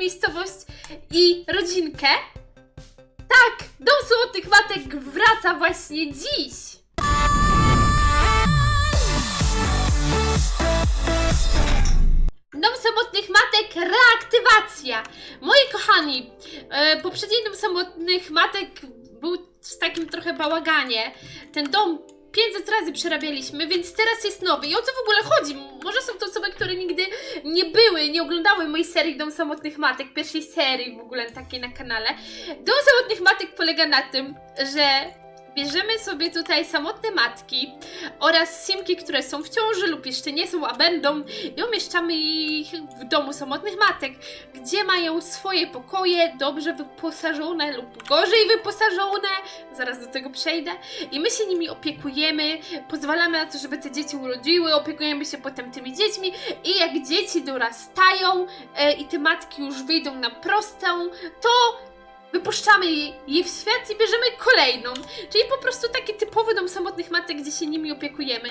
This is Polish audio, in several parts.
miejscowość i rodzinkę? Tak, Dom Samotnych Matek wraca właśnie dziś! Dom Samotnych Matek reaktywacja! Moi kochani, e, poprzedni Dom Samotnych Matek był w takim trochę bałaganie. Ten dom 500 razy przerabialiśmy, więc teraz jest nowy. I o co w ogóle chodzi? Może są to osoby, które nigdy nie były, nie oglądały mojej serii Dom Samotnych Matek, pierwszej serii w ogóle takiej na kanale. Dom Samotnych Matek polega na tym, że bierzemy sobie tutaj samotne matki oraz simki, które są w ciąży lub jeszcze nie są, a będą i umieszczamy ich w domu samotnych matek, gdzie mają swoje pokoje, dobrze wyposażone lub gorzej wyposażone, zaraz do tego przejdę, i my się nimi opiekujemy, pozwalamy na to, żeby te dzieci urodziły, opiekujemy się potem tymi dziećmi. I jak dzieci dorastają e, i te matki już wyjdą na prostą, to wypuszczamy je w świat i bierzemy kolejną. Czyli po prostu taki typowy dom samotnych matek, gdzie się nimi opiekujemy.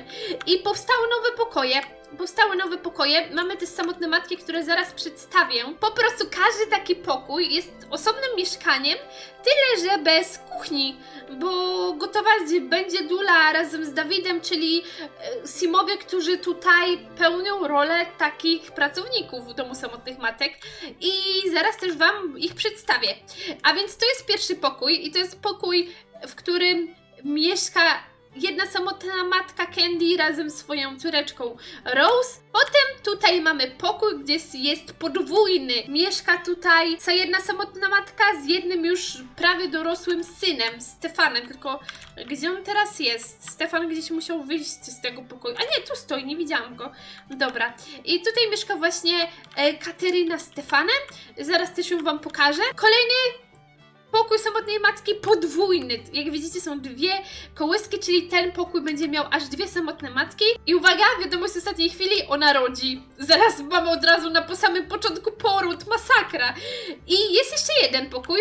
I powstały nowe pokoje. Powstały nowe pokoje. Mamy też samotne matki, które zaraz przedstawię. Po prostu każdy taki pokój jest osobnym mieszkaniem, tyle że bez kuchni, bo gotować będzie Dula razem z Dawidem, czyli e, Simowie, którzy tutaj pełnią rolę takich pracowników w domu samotnych matek. I zaraz też Wam ich przedstawię. A więc to jest pierwszy pokój i to jest pokój, w którym mieszka jedna samotna matka Candy razem z swoją córeczką Rose. Potem tutaj mamy pokój, gdzie jest- podwójny. Mieszka tutaj co jedna samotna matka z jednym już prawie dorosłym synem, Stefanem. Tylko gdzie on teraz jest? Stefan gdzieś musiał wyjść z tego pokoju. A nie, tu stoi, nie widziałam go. Dobra. I tutaj mieszka właśnie e, Kateryna z Stefanem. Zaraz też ją Wam pokażę. Kolejny pokój samotnej matki podwójny. Jak widzicie, są dwie kołyski, czyli ten pokój będzie miał aż dwie samotne matki. I uwaga, wiadomość z ostatniej chwili, ona rodzi. Zaraz mamy od razu na po samym początku poród, masakra. I jest jeszcze jeden pokój,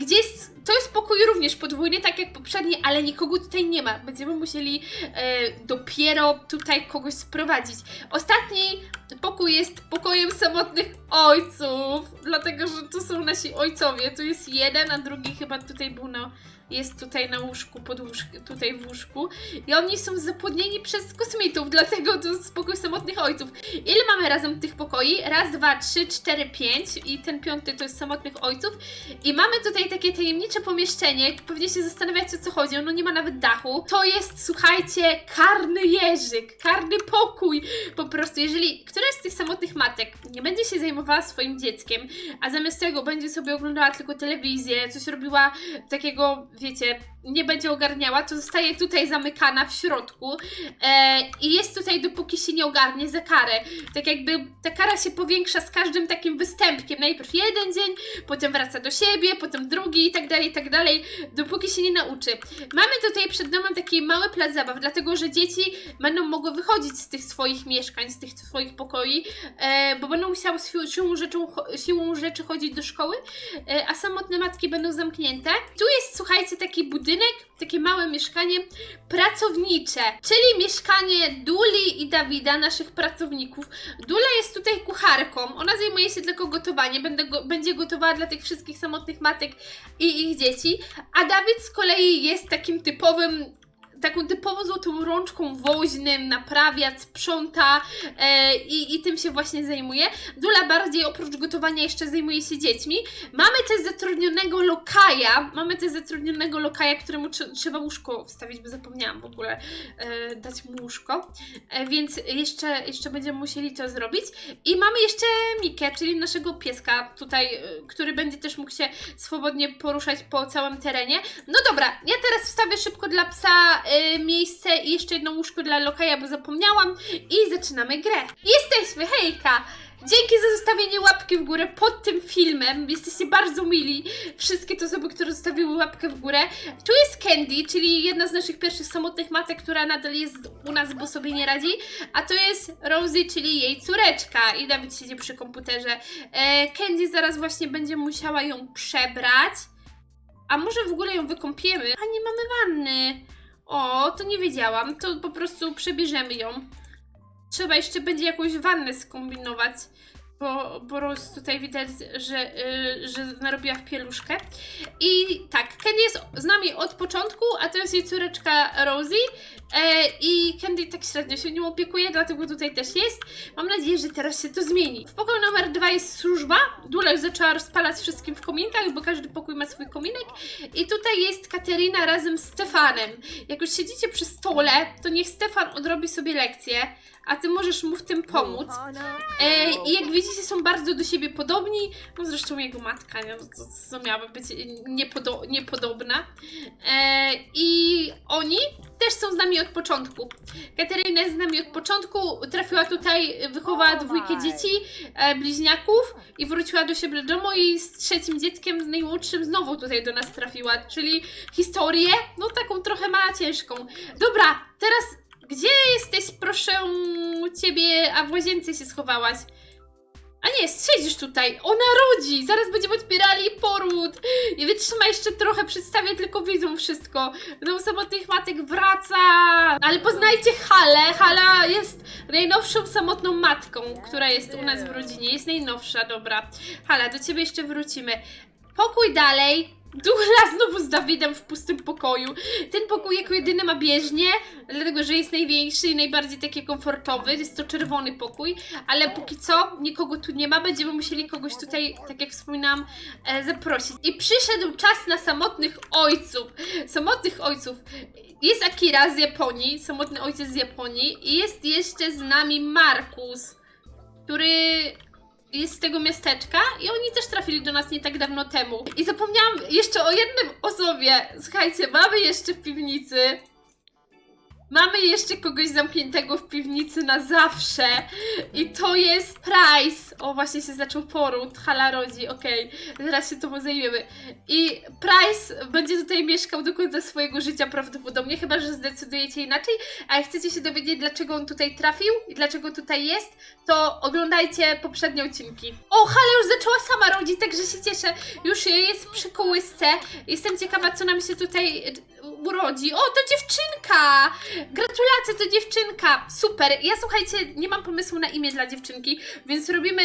gdzie jest, to jest pokój również podwójny, tak jak poprzedni, ale nikogo tutaj nie ma. Będziemy musieli e, dopiero tutaj kogoś sprowadzić. Ostatni pokój jest pokojem samotnych ojców, dlatego że tu są nasi ojcowie. Tu jest jeden, a drugi chyba tutaj był na. Jest tutaj na łóżku, pod łóżk, tutaj w łóżku. I oni są zapłodnieni przez kosmitów, dlatego to jest pokój samotnych ojców. Ile mamy razem tych pokoi? Raz, dwa, trzy, cztery, pięć. I ten piąty to jest samotnych ojców. I mamy tutaj takie tajemnicze pomieszczenie. Pewnie się zastanawiacie o co chodzi. Ono nie ma nawet dachu. To jest, słuchajcie, karny jeżyk, karny pokój. Po prostu, jeżeli któraś z tych samotnych matek nie będzie się zajmowała swoim dzieckiem, a zamiast tego będzie sobie oglądała tylko telewizję, coś robiła takiego, wiecie, nie będzie ogarniała, to zostaje tutaj zamykana w środku e, i jest tutaj dopóki się nie ogarnie za karę. Tak jakby ta kara się powiększa z każdym takim występkiem. Najpierw jeden dzień, potem wraca do siebie, potem drugi i tak dalej, i tak dalej, dopóki się nie nauczy. Mamy tutaj przed domem taki mały plac zabaw, dlatego że dzieci będą mogły wychodzić z tych swoich mieszkań, z tych swoich pokoi, e, bo będą musiały siłą, rzeczą, siłą rzeczy chodzić do szkoły, e, a samotne matki będą zamknięte. Tu jest, słuchajcie, taki budynek, takie małe mieszkanie pracownicze, czyli mieszkanie Duli i Dawida, naszych pracowników. Dula jest tutaj kucharką, ona zajmuje się tylko gotowaniem, będę go, będzie gotowała dla tych wszystkich samotnych matek i ich dzieci, a Dawid z kolei jest takim typowym taką typową złotą rączką woźnym, naprawia, sprząta e, i, i tym się właśnie zajmuje. Dula bardziej oprócz gotowania jeszcze zajmuje się dziećmi. Mamy też zatrudnionego lokaja, mamy też zatrudnionego lokaja, któremu tr- trzeba łóżko wstawić, bo zapomniałam w ogóle e, dać mu łóżko, e, więc jeszcze, jeszcze będziemy musieli to zrobić. I mamy jeszcze Mikę, czyli naszego pieska tutaj, e, który będzie też mógł się swobodnie poruszać po całym terenie. No dobra, ja teraz wstawię szybko dla psa y, miejsce i jeszcze jedno łóżko dla lokaja, bo zapomniałam i zaczynamy grę. Jesteśmy, hejka! Dzięki za zostawienie łapki w górę pod tym filmem. Jesteście bardzo mili. Wszystkie te osoby, które zostawiły łapkę w górę. Tu jest Candy, czyli jedna z naszych pierwszych samotnych matek, która nadal jest u nas, bo sobie nie radzi. A to jest Rosie, czyli jej córeczka. I Dawid siedzi przy komputerze. E, Candy zaraz właśnie będzie musiała ją przebrać. A może w ogóle ją wykąpiemy? A nie mamy wanny. O, to nie wiedziałam. To po prostu przebierzemy ją. Trzeba jeszcze będzie jakąś wannę skombinować. Bo, bo Rose tutaj widać, że, y, że narobiła w pieluszkę. I tak, Candy jest z nami od początku, a to jest jej córeczka Rosie. E, I Candy tak średnio się nią opiekuje, dlatego tutaj też jest. Mam nadzieję, że teraz się to zmieni. W pokoju numer dwa jest służba. Już zaczęła rozpalać wszystkim w kominkach, bo każdy pokój ma swój kominek. I tutaj jest Katerina razem z Stefanem. Jak już siedzicie przy stole, to niech Stefan odrobi sobie lekcję, a ty możesz mu w tym pomóc. E, I jak widzicie, są bardzo do siebie podobni. No zresztą jego matka, nie? No, to, co miałaby być niepodo niepodobna. E, I oni też są z nami od początku. Kateryna jest z nami od początku. Trafiła tutaj, wychowała dwójkę dzieci, e, bliźniaków i wróciła do siebie do domu i z trzecim dzieckiem, z najmłodszym, znowu tutaj do nas trafiła. Czyli historię, no taką trochę ma ciężką. Dobra, teraz gdzie jesteś, proszę ciebie, a w łazience się schowałaś? A nie, siedzisz tutaj. Ona rodzi! Zaraz będziemy odbierali poród. I wytrzyma jeszcze trochę, przedstawię tylko widzom wszystko. Dom samotnych matek wraca. Ale poznajcie Halę. Hala jest najnowszą samotną matką, która jest u nas w rodzinie. Jest najnowsza, dobra. Hala, do ciebie jeszcze wrócimy. Pokój dalej. Dula znowu z Dawidem w pustym pokoju. Ten pokój jako jedyny ma bieżnię, dlatego że jest największy i najbardziej taki komfortowy. Jest to czerwony pokój, ale póki co nikogo tu nie ma. Będziemy musieli kogoś tutaj, tak jak wspominałam, e, zaprosić. I przyszedł czas na samotnych ojców. Samotnych ojców. Jest Akira z Japonii, samotny ojciec z Japonii i jest jeszcze z nami Markus, który jest z tego miasteczka i oni też trafili do nas nie tak dawno temu. I zapomniałam jeszcze o jednym osobie. Słuchajcie, mamy jeszcze w piwnicy. Mamy jeszcze kogoś zamkniętego w piwnicy na zawsze. I to jest Price. O, właśnie się zaczął poród. Hala rodzi, okej. Zaraz się tomu zajmiemy. I Price będzie tutaj mieszkał do końca swojego życia prawdopodobnie, chyba że zdecydujecie inaczej. A jak chcecie się dowiedzieć, dlaczego on tutaj trafił i dlaczego tutaj jest, to oglądajcie poprzednie odcinki. O, Hala już zaczęła sama rodzić, także się cieszę. Już jest przy kołysce. Jestem ciekawa, co nam się tutaj urodzi. O, to dziewczynka! Gratulacje, to dziewczynka! Super! Ja słuchajcie, nie mam pomysłu na imię dla dziewczynki, więc robimy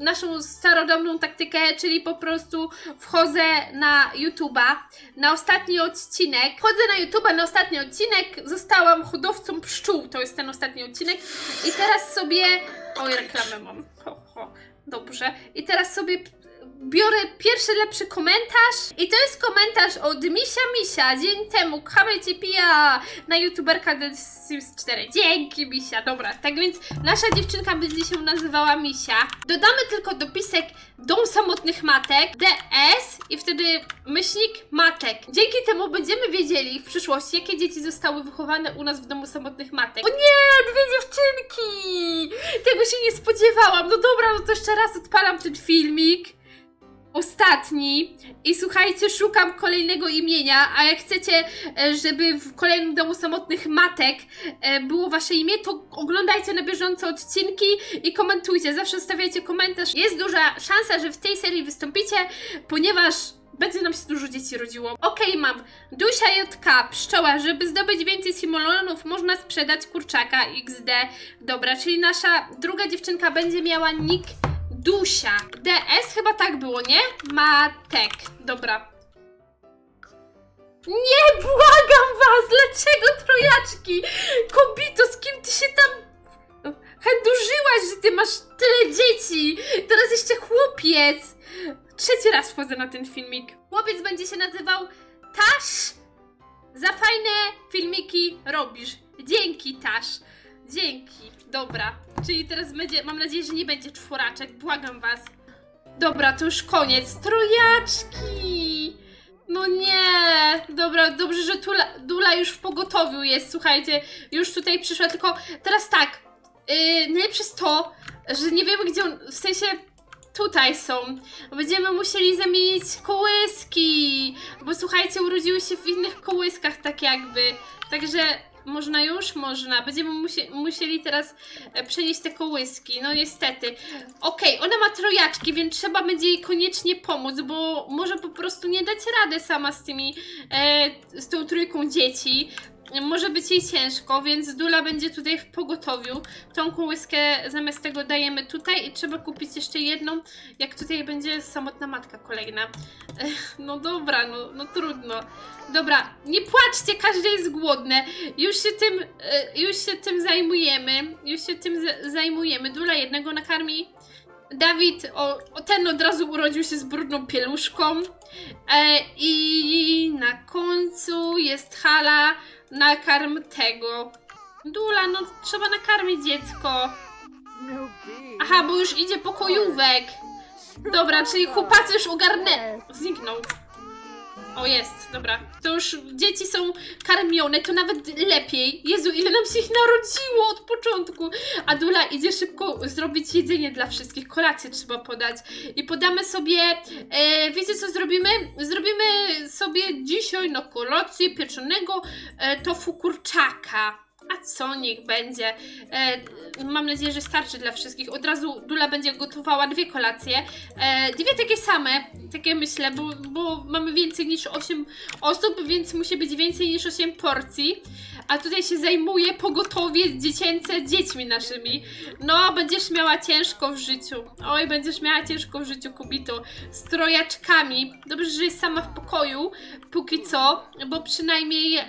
naszą starodawną taktykę, czyli po prostu wchodzę na YouTube'a, na ostatni odcinek. Wchodzę na YouTube'a na ostatni odcinek, zostałam hodowcą pszczół, to jest ten ostatni odcinek. I teraz sobie... Oj, reklamę mam. Ho, ho. Dobrze. I teraz sobie biorę pierwszy lepszy komentarz i to jest komentarz od Misia Misia. Dzień temu kochamy Cię pija na youtuberka The Sims 4. Dzięki Misia, dobra. Tak więc nasza dziewczynka będzie się nazywała Misia. Dodamy tylko dopisek Dom Samotnych Matek, DS i wtedy myślnik matek. Dzięki temu będziemy wiedzieli w przyszłości, jakie dzieci zostały wychowane u nas w Domu Samotnych Matek. O nie, dwie dziewczynki! Tego się nie spodziewałam. No dobra, no to jeszcze raz odpalam ten filmik ostatni i słuchajcie, szukam kolejnego imienia, a jak chcecie, e, żeby w kolejnym domu samotnych matek e, było wasze imię, to oglądajcie na bieżąco odcinki i komentujcie, zawsze stawiajcie komentarz. Jest duża szansa, że w tej serii wystąpicie, ponieważ będzie nam się dużo dzieci rodziło. Okej, mam. Dusia JK, pszczoła. Żeby zdobyć więcej simulonów, można sprzedać kurczaka XD. Dobra, czyli nasza druga dziewczynka będzie miała nick Dusia. DS chyba tak było, nie? Matek. Dobra. Nie, błagam was! Dlaczego trojaczki? Kobito, z kim ty się tam handurzyłaś, że ty masz tyle dzieci? Teraz jeszcze chłopiec. Trzeci raz wchodzę na ten filmik. Chłopiec będzie się nazywał Tasz. Za fajne filmiki robisz. Dzięki, Tasz. Dzięki. Dobra. Czyli teraz będzie, mam nadzieję, że nie będzie czworaczek. Błagam was. Dobra, to już koniec. Trojaczki. No nie. Dobra, dobrze, że Tula, Dula już w pogotowiu jest. Słuchajcie, już tutaj przyszła, tylko teraz tak. Yy, najlepsze jest to, że nie wiemy, gdzie on, w sensie tutaj są. Będziemy musieli zamienić kołyski, bo słuchajcie, urodziły się w innych kołyskach tak jakby. Także można już? Można. Będziemy musie, musieli teraz e, przenieść te kołyski. No niestety. Okej, ona ma trojaczki, więc trzeba będzie jej koniecznie pomóc, bo może po prostu nie dać rady sama z tymi, e, z tą trójką dzieci. Może być jej ciężko, więc Dula będzie tutaj w pogotowiu. Tą kołyskę zamiast tego dajemy tutaj i trzeba kupić jeszcze jedną, jak tutaj będzie samotna matka kolejna. Ech, no dobra, no, no trudno. Dobra, nie płaczcie, każde jest głodne. Już się tym, e, już się tym zajmujemy. Już się tym za- zajmujemy. Dula jednego nakarmi. Dawid, o, o, ten od razu urodził się z brudną pieluszką. E, I na końcu jest hala nakarm tego. Dula, no trzeba nakarmić dziecko. Aha, bo już idzie pokojówek. Dobra, czyli chłopacy już ogarnę. Zniknął. O, jest, dobra. To już dzieci są karmione, to nawet lepiej. Jezu, ile nam się ich narodziło od początku. A Dula idzie szybko zrobić jedzenie dla wszystkich. Kolację trzeba podać. I podamy sobie, e, wiecie co zrobimy? Zrobimy sobie dzisiaj na kolację pieczonego e, tofu kurczaka. A co, niech będzie. E, mam nadzieję, że starczy dla wszystkich. Od razu Dula będzie gotowała dwie kolacje. E, dwie takie same, takie myślę, bo, bo mamy więcej niż 8 osób, więc musi być więcej niż 8 porcji. A tutaj się zajmuje pogotowie dziecięce dziećmi naszymi. No, będziesz miała ciężko w życiu. Oj, będziesz miała ciężko w życiu, Kubito. Z trojaczkami. Dobrze, że jest sama w pokoju, póki co, bo przynajmniej, e,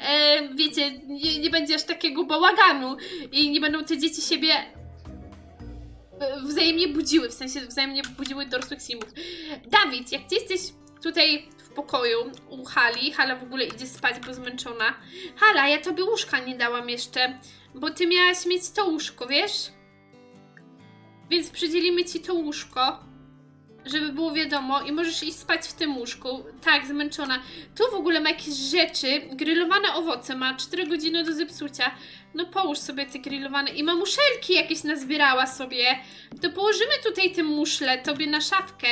wiecie, nie, nie będzie aż takiego bałaganu i nie będą te dzieci siebie e, wzajemnie budziły, w sensie wzajemnie budziły dorosłych simów. Dawid, jak ty jesteś tutaj w pokoju u Hali, Hala w ogóle idzie spać, bo zmęczona. Hala, ja tobie łóżka nie dałam jeszcze, bo ty miałaś mieć to łóżko, wiesz? Więc przydzielimy ci to łóżko, żeby było wiadomo i możesz iść spać w tym łóżku. Tak, zmęczona. Tu w ogóle ma jakieś rzeczy, grillowane owoce, ma 4 godziny do zepsucia. No połóż sobie te grillowane i ma muszelki jakieś nazbierała sobie. To położymy tutaj te muszle tobie na szafkę.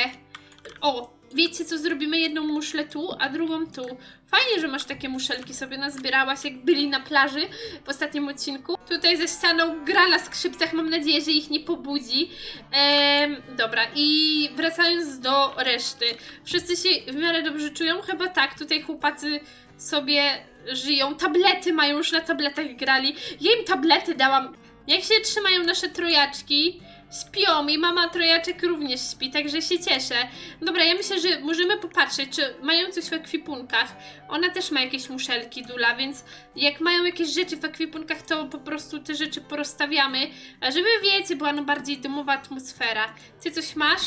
O, wiecie co, zrobimy jedną muszlę tu, a drugą tu. Fajnie, że masz takie muszelki sobie nazbierałaś, jak byli na plaży w ostatnim odcinku. Tutaj ze ścianą gra na skrzypcach, mam nadzieję, że ich nie pobudzi. Em, dobra, i wracając do reszty. Wszyscy się w miarę dobrze czują? Chyba tak, tutaj chłopacy sobie żyją. Tablety mają, już na tabletach grali. Ja im tablety dałam. Jak się trzymają nasze trojaczki? Śpią i mama trojaczek również śpi, także się cieszę. Dobra, ja myślę, że możemy popatrzeć, czy mają coś w ekwipunkach. Ona też ma jakieś muszelki, Dula, więc jak mają jakieś rzeczy w ekwipunkach, to po prostu te rzeczy porozstawiamy, żeby, wiecie, była no bardziej domowa atmosfera. Ty coś masz?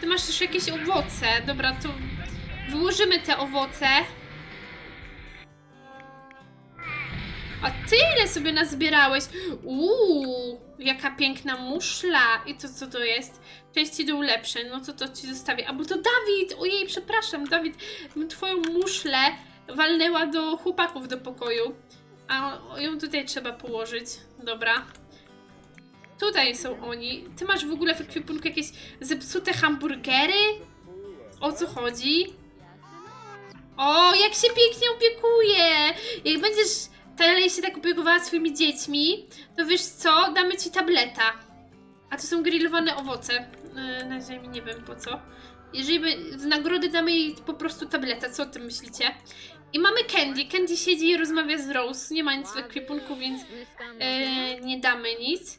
Ty masz też jakieś owoce. Dobra, to wyłożymy te owoce. A ty ile sobie nazbierałeś? Uuu, jaka piękna muszla. I to co to jest? Części do ulepszeń. No to to ci zostawię. A bo to Dawid! Ojej, przepraszam, Dawid. Twoją muszlę walnęła do chłopaków do pokoju. A ją tutaj trzeba położyć. Dobra. Tutaj są oni. Ty masz w ogóle w ekwipunku jakieś zepsute hamburgery? O co chodzi? O, jak się pięknie opiekuje! Jak będziesz dalej się tak opiekowała swoimi dziećmi, to wiesz co? Damy ci tableta. A to są grillowane owoce. Yy, na ziemi nie wiem po co. Jeżeli by, z nagrody damy jej po prostu tableta, co o tym myślicie? I mamy Candy. Candy siedzi i rozmawia z Rose. Nie ma nic w ekwipunku, więc yy, nie damy nic.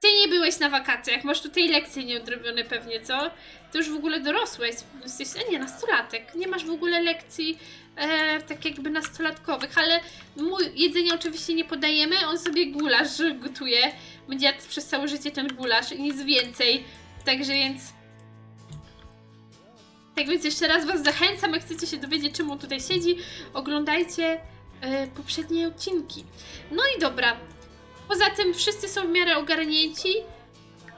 Ty nie byłeś na wakacjach, masz tutaj lekcje nieodrobione pewnie, co? Ty już w ogóle dorosłeś, jesteś, a nie, nastolatek, nie masz w ogóle lekcji e, tak jakby nastolatkowych, ale mu jedzenia oczywiście nie podajemy, on sobie gulasz gotuje, będzie jadł przez całe życie ten gulasz i nic więcej, także więc... Tak więc jeszcze raz Was zachęcam, jak chcecie się dowiedzieć, czemu tutaj siedzi, oglądajcie e, poprzednie odcinki. No i dobra, Poza tym wszyscy są w miarę ogarnięci.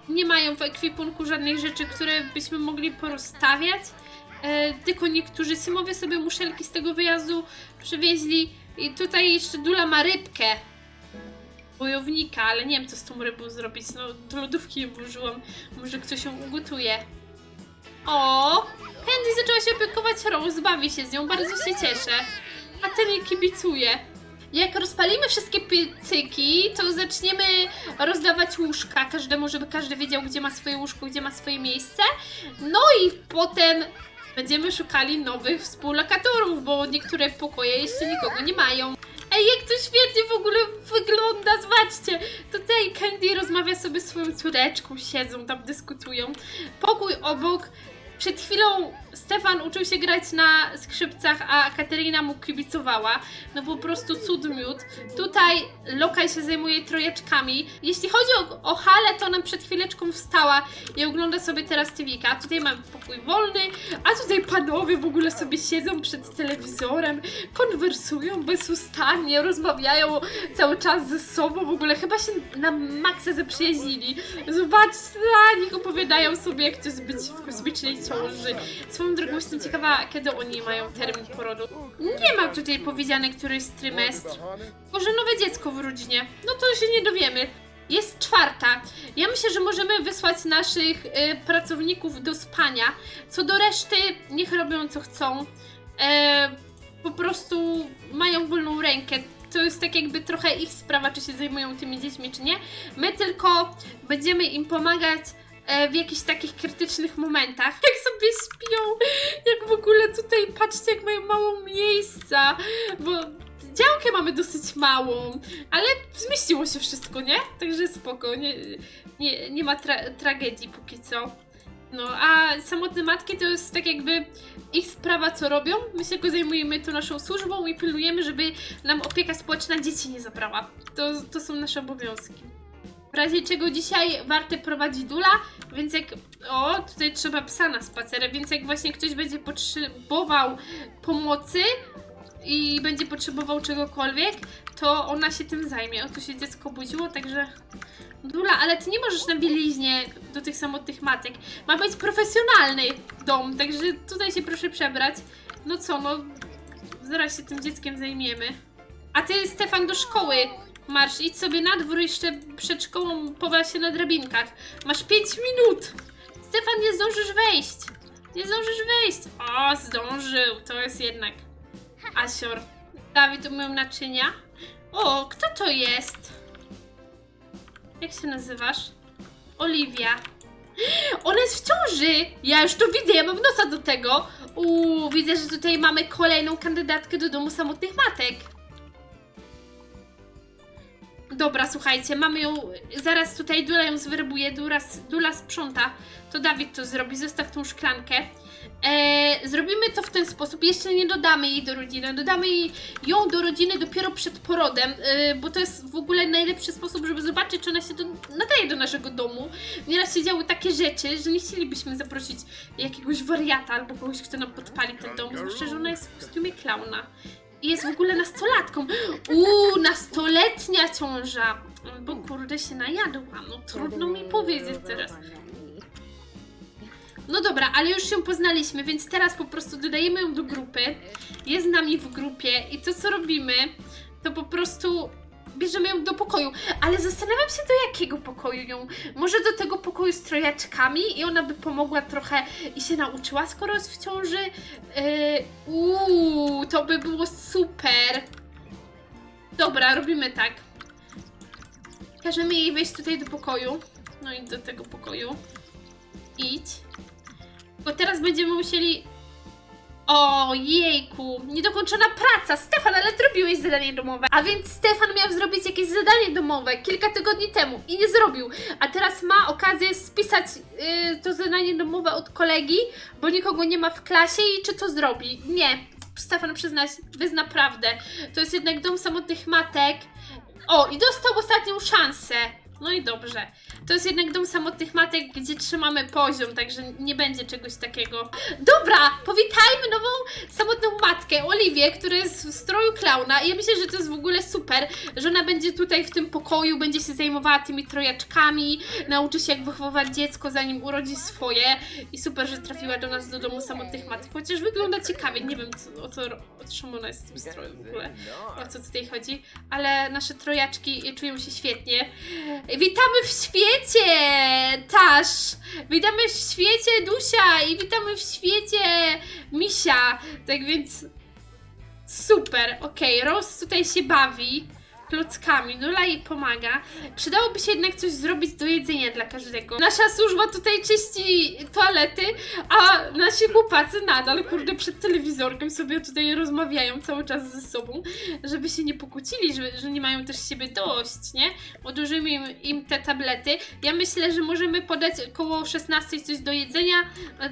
Nie mają w ekwipunku żadnych rzeczy, które byśmy mogli porozstawiać. E, tylko niektórzy Simowie sobie muszelki z tego wyjazdu przywieźli. I tutaj jeszcze Dula ma rybkę. Bojownika, ale nie wiem co z tą rybą zrobić. No, do lodówki ją włożyłam. Może ktoś ją ugotuje. O! Candy zaczęła się opiekować Rose, bawi się z nią, bardzo się cieszę. A ten jej kibicuje. Jak rozpalimy wszystkie piecyki, to zaczniemy rozdawać łóżka każdemu, żeby każdy wiedział, gdzie ma swoje łóżko, gdzie ma swoje miejsce. No i potem będziemy szukali nowych współlokatorów, bo niektóre pokoje jeszcze nikogo nie mają. Ej, jak to świetnie w ogóle wygląda, zobaczcie. Tutaj Candy rozmawia sobie z swoją córeczką, siedzą tam, dyskutują. Pokój obok. Przed chwilą Stefan uczył się grać na skrzypcach, a Katerina mu kibicowała. No po prostu cud miód. Tutaj Lokaj się zajmuje trojeczkami. Jeśli chodzi o, o halę, to ona przed chwileczką wstała i ogląda sobie teraz TVK. Tutaj mamy pokój wolny, a tutaj panowie w ogóle sobie siedzą przed telewizorem, konwersują bezustannie, rozmawiają cały czas ze sobą. W ogóle chyba się na maksa zaprzyjaźnili. Zobaczcie, na nich opowiadają sobie, jak to jest być w kosmicznej ciąży. Swoją drogą jestem ciekawa, kiedy oni mają termin porodu. Nie ma tutaj powiedziane, który jest trymestr. Może nowe dziecko w rodzinie. No to się nie dowiemy. Jest czwarta. Ja myślę, że możemy wysłać naszych y, pracowników do spania. Co do reszty, niech robią co chcą. E, po prostu mają wolną rękę. To jest tak jakby trochę ich sprawa, czy się zajmują tymi dziećmi, czy nie. My tylko będziemy im pomagać w jakichś takich krytycznych momentach. Jak sobie śpią, jak w ogóle tutaj, patrzcie, jak mają mało miejsca, bo działkę mamy dosyć małą, ale zmieściło się wszystko, nie? Także spoko, nie, nie, nie ma tra- tragedii póki co. No, a samotne matki to jest tak jakby ich sprawa, co robią. My się go zajmujemy tu naszą służbą i pilnujemy, żeby nam opieka społeczna dzieci nie zabrała. To, to są nasze obowiązki. W razie czego dzisiaj Warte prowadzi Dula, więc jak... O, tutaj trzeba psa na spacerę, więc jak właśnie ktoś będzie potrzebował pomocy i będzie potrzebował czegokolwiek, to ona się tym zajmie. O, tu się dziecko budziło, także... Dula, ale ty nie możesz na bieliźnie do tych samotnych matek. Ma być profesjonalny dom, także tutaj się proszę przebrać. No co, no... Zaraz się tym dzieckiem zajmiemy. A ty, Stefan, do szkoły marsz. Idź sobie na dwór, jeszcze przed szkołą powa się na drabinkach. Masz 5 minut. Stefan, nie zdążysz wejść. Nie zdążysz wejść. O, zdążył. To jest jednak Asior. Dawid umył naczynia. O, kto to jest? Jak się nazywasz? Oliwia. Ona jest w ciąży! Ja już to widzę, ja mam nosa do tego. Uuu, widzę, że tutaj mamy kolejną kandydatkę do domu samotnych matek. Dobra, słuchajcie, mamy ją, zaraz tutaj Dula ją zwerbuje, Dula, Dula sprząta, to Dawid to zrobi, zostaw tą szklankę. E, zrobimy to w ten sposób, jeszcze nie dodamy jej do rodziny, dodamy jej, ją do rodziny dopiero przed porodem, e, bo to jest w ogóle najlepszy sposób, żeby zobaczyć, czy ona się do, nadaje do naszego domu. Nieraz się działy takie rzeczy, że nie chcielibyśmy zaprosić jakiegoś wariata albo kogoś, kto nam podpali ten dom, zwłaszcza, że ona jest w kostiumie klauna. I jest w ogóle nastolatką. Uuu, nastoletnia ciąża. Bo kurde się najadła. No trudno mi powiedzieć teraz. No dobra, ale już ją poznaliśmy, więc teraz po prostu dodajemy ją do grupy. Jest z nami w grupie i to co robimy, to po prostu bierzemy ją do pokoju. Ale zastanawiam się do jakiego pokoju ją. Może do tego pokoju z trojaczkami i ona by pomogła trochę i się nauczyła, skoro jest w ciąży. Yy, uuu, to by było super. Dobra, robimy tak. Każemy jej wejść tutaj do pokoju. No i do tego pokoju. Idź. Bo teraz będziemy musieli. O jejku, niedokończona praca. Stefan, ale zrobiłeś zadanie domowe. A więc Stefan miał zrobić jakieś zadanie domowe kilka tygodni temu i nie zrobił. A teraz ma okazję spisać yy, to zadanie domowe od kolegi, bo nikogo nie ma w klasie i czy to zrobi? Nie. Stefan przyznać, wyzna prawdę. To jest jednak dom samotnych matek. O, i dostał ostatnią szansę. No i dobrze. To jest jednak dom samotnych matek, gdzie trzymamy poziom, także nie będzie czegoś takiego. Dobra, powitajmy nową samotną matkę, Oliwię, która jest w stroju klauna. I ja myślę, że to jest w ogóle super, że ona będzie tutaj w tym pokoju, będzie się zajmowała tymi trojaczkami, nauczy się jak wychowywać dziecko, zanim urodzi swoje. I super, że trafiła do nas do domu samotnych matek, chociaż wygląda ciekawie. Nie wiem, co, o co o czym ona jest w tym stroju w ogóle o co tutaj chodzi, ale nasze trojaczki czują się świetnie. Witamy w świecie, Tasz! Witamy w świecie, Dusia! I witamy w świecie, Misia! Tak więc super, okej, Rose tutaj się bawi. Klockami. Nula jej pomaga. Przydałoby się jednak coś zrobić do jedzenia dla każdego. Nasza służba tutaj czyści toalety, a nasi chłopacy nadal, kurde, przed telewizorkiem sobie tutaj rozmawiają cały czas ze sobą, żeby się nie pokłócili, że, że nie mają też siebie dość, nie? Odłożymy im, im te tablety. Ja myślę, że możemy podać koło 16 coś do jedzenia.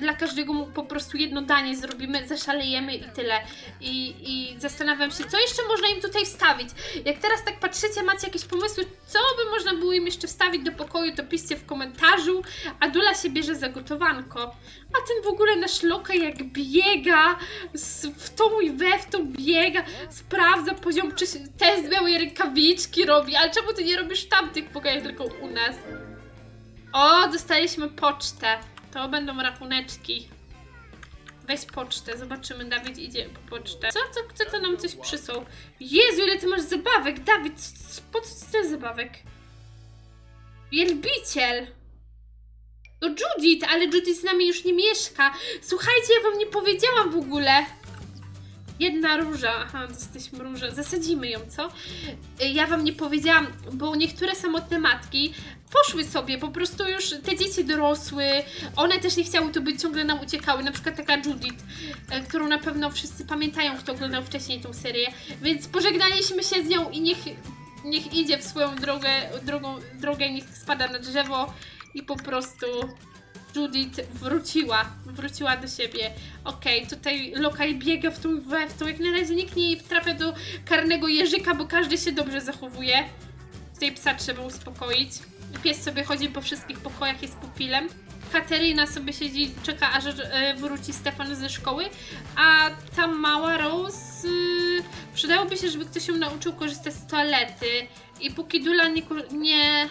Dla każdego po prostu jedno danie zrobimy, zaszalejemy i tyle. I, I zastanawiam się, co jeszcze można im tutaj wstawić. Jak teraz tak patrzycie, macie jakieś pomysły, co by można było im jeszcze wstawić do pokoju, to piszcie w komentarzu. A Dula się bierze za gotowanko. A ten w ogóle nasz loka jak biega, z, w tą i we w biega, sprawdza poziom, czy się- test białej rękawiczki robi. Ale czemu ty nie robisz w tamtych pokojach, tylko u nas? O, dostaliśmy pocztę. To będą rachuneczki. Weź pocztę, zobaczymy. Dawid idzie po pocztę. Co, co, kto to nam coś przysłał? Jezu, ile ty masz zabawek! Dawid, po co ci ten zabawek? Wielbiciel! No Judith, ale Judith z nami już nie mieszka. Słuchajcie, ja wam nie powiedziałam w ogóle. Jedna róża, aha, jesteśmy róża. Zasadzimy ją, co? Ja wam nie powiedziałam, bo niektóre samotne matki poszły sobie, po prostu już te dzieci dorosły, one też nie chciały tu być, ciągle nam uciekały, na przykład taka Judith, e, którą na pewno wszyscy pamiętają, kto oglądał wcześniej tą serię, więc pożegnaliśmy się z nią i niech, niech idzie w swoją drogę, drogą, drogę, niech spada na drzewo i po prostu Judith wróciła, wróciła do siebie. Okej, tutaj lokaj biega w tą we w tą, jak na razie nikt nie trafia do karnego jeżyka, bo każdy się dobrze zachowuje. Tutaj psa trzeba uspokoić. Pies sobie chodzi po wszystkich pokojach, jest pupilem. Kateryna sobie siedzi, czeka aż e, wróci Stefan ze szkoły, a ta mała Rose y, przydałoby się, żeby ktoś ją nauczył korzystać z toalety. I póki Dula nie... nie...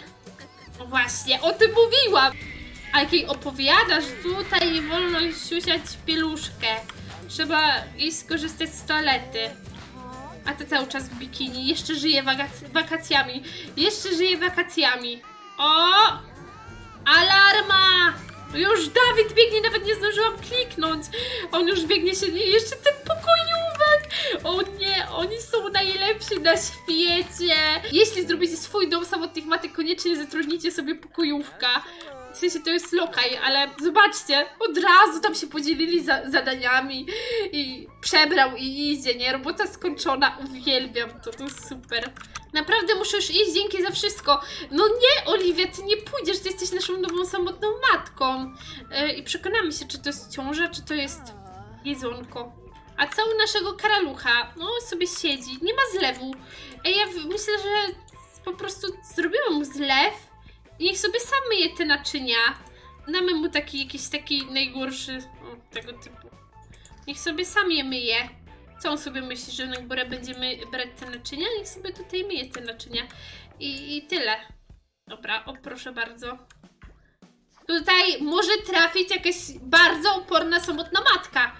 Właśnie, o tym mówiłam! Jak jej opowiadasz, tutaj nie wolno siusiać w pieluszkę. Trzeba iść skorzystać z toalety. A ty cały czas w bikini. Jeszcze żyje wakac- wakacjami. Jeszcze żyje wakacjami. O! Alarma! Już Dawid biegnie, nawet nie zdążyłam kliknąć. On już biegnie się. Jeszcze ten pokojówek! O nie, oni są najlepsi na świecie! Jeśli zrobicie swój dom samotnych matek, koniecznie zatrudnijcie sobie pokojówka. W sensie to jest lokaj, ale zobaczcie, od razu tam się podzielili za, zadaniami i przebrał i idzie, nie? Robota skończona, uwielbiam to, to jest super. Naprawdę muszę już iść, dzięki za wszystko. No nie, Oliwia, ty nie pójdziesz, ty jesteś naszą nową samotną matką. Yy, I przekonamy się, czy to jest ciąża, czy to jest jedzonko. A co u naszego karalucha? No, sobie siedzi, nie ma zlewu. Ej, ja myślę, że po prostu zrobimy mu zlew niech sobie sam myje te naczynia. Damy mu taki jakiś taki najgorszy o, tego typu. Niech sobie sam je myje. Co on sobie myśli, że na górę będziemy brać te naczynia? Niech sobie tutaj myje te naczynia. I, i tyle. Dobra, o proszę bardzo. Tutaj może trafić jakaś bardzo oporna samotna matka.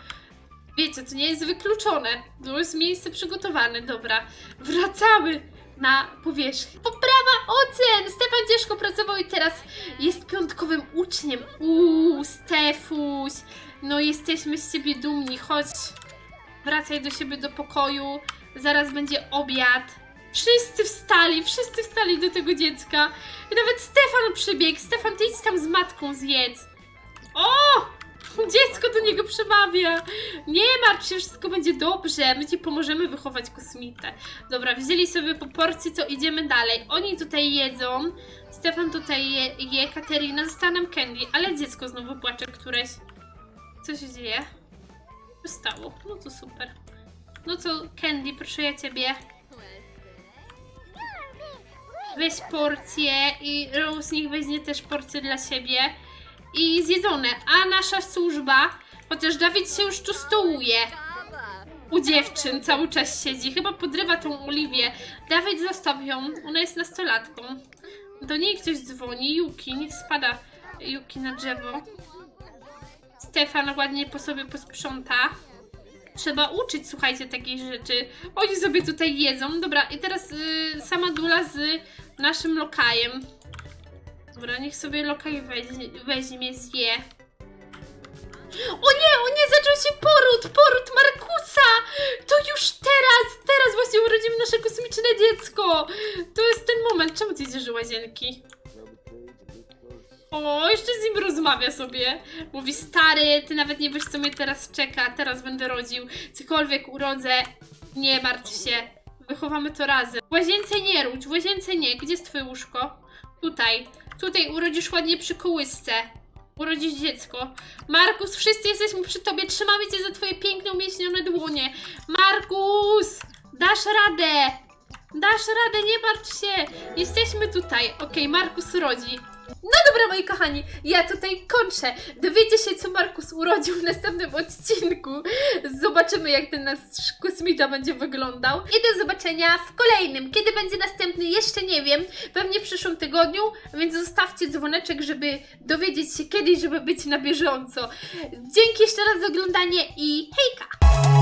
Wiecie, to nie jest wykluczone. To jest miejsce przygotowane. Dobra, wracamy na powierzchnię. Poprawa ocen! Stefan ciężko pracował i teraz jest piątkowym uczniem. Uuu, Stefuś. No jesteśmy z ciebie dumni. Chodź. Wracaj do siebie do pokoju. Zaraz będzie obiad. Wszyscy wstali, wszyscy wstali do tego dziecka. I nawet Stefan przybiegł. Stefan, ty idź tam z matką zjedz. O! Dziecko do niego przemawia. Nie martw się, wszystko będzie dobrze. My ci pomożemy wychować kosmitę. Dobra, wzięli sobie po porcji, to idziemy dalej. Oni tutaj jedzą. Stefan tutaj je, je Katerina, została nam Candy, ale dziecko znowu płacze któreś. Co się dzieje? Co stało? No to super. No co, Candy, proszę ja ciebie. Weź porcję i Rose niech weźmie też porcję dla siebie. I zjedzone. A nasza służba, chociaż Dawid się już tu stołuje. U dziewczyn cały czas siedzi. Chyba podrywa tą Oliwię. Dawid zostaw ją. Ona jest nastolatką. Do niej ktoś dzwoni. Yuki, niech spada Yuki na drzewo. Stefan ładnie po sobie posprząta. Trzeba uczyć, słuchajcie, takiej rzeczy. Oni sobie tutaj jedzą. Dobra, i teraz y, sama Dula z naszym lokajem. Dobra, niech sobie lokaj weźmie, zje. O nie, o nie, zaczął się poród, poród Markusa! To już teraz, teraz właśnie urodzimy nasze kosmiczne dziecko! To jest ten moment. Czemu ty idziesz łazienki? O, jeszcze z nim rozmawia sobie. Mówi, stary, ty nawet nie wiesz, co mnie teraz czeka. Teraz będę rodził. Cokolwiek urodzę, nie martw się. Wychowamy to razem. Łazience nie w łazience nie. Gdzie jest twoje łóżko? Tutaj. Tutaj urodzisz ładnie przy kołysce. Urodzisz dziecko. Markus, wszyscy jesteśmy przy tobie. Trzymamy cię za twoje piękne, umieśnione dłonie. Markus! Dasz radę! Dasz radę, nie martw się! Jesteśmy tutaj. Okej, Markus rodzi. No dobra, moi kochani, ja tutaj kończę. Dowiecie się, co Markus urodził w następnym odcinku. Zobaczymy, jak ten nasz kosmita będzie wyglądał. I do zobaczenia w kolejnym. Kiedy będzie następny, jeszcze nie wiem. Pewnie w przyszłym tygodniu, więc zostawcie dzwoneczek, żeby dowiedzieć się kiedyś, żeby być na bieżąco. Dzięki jeszcze raz za oglądanie i hej!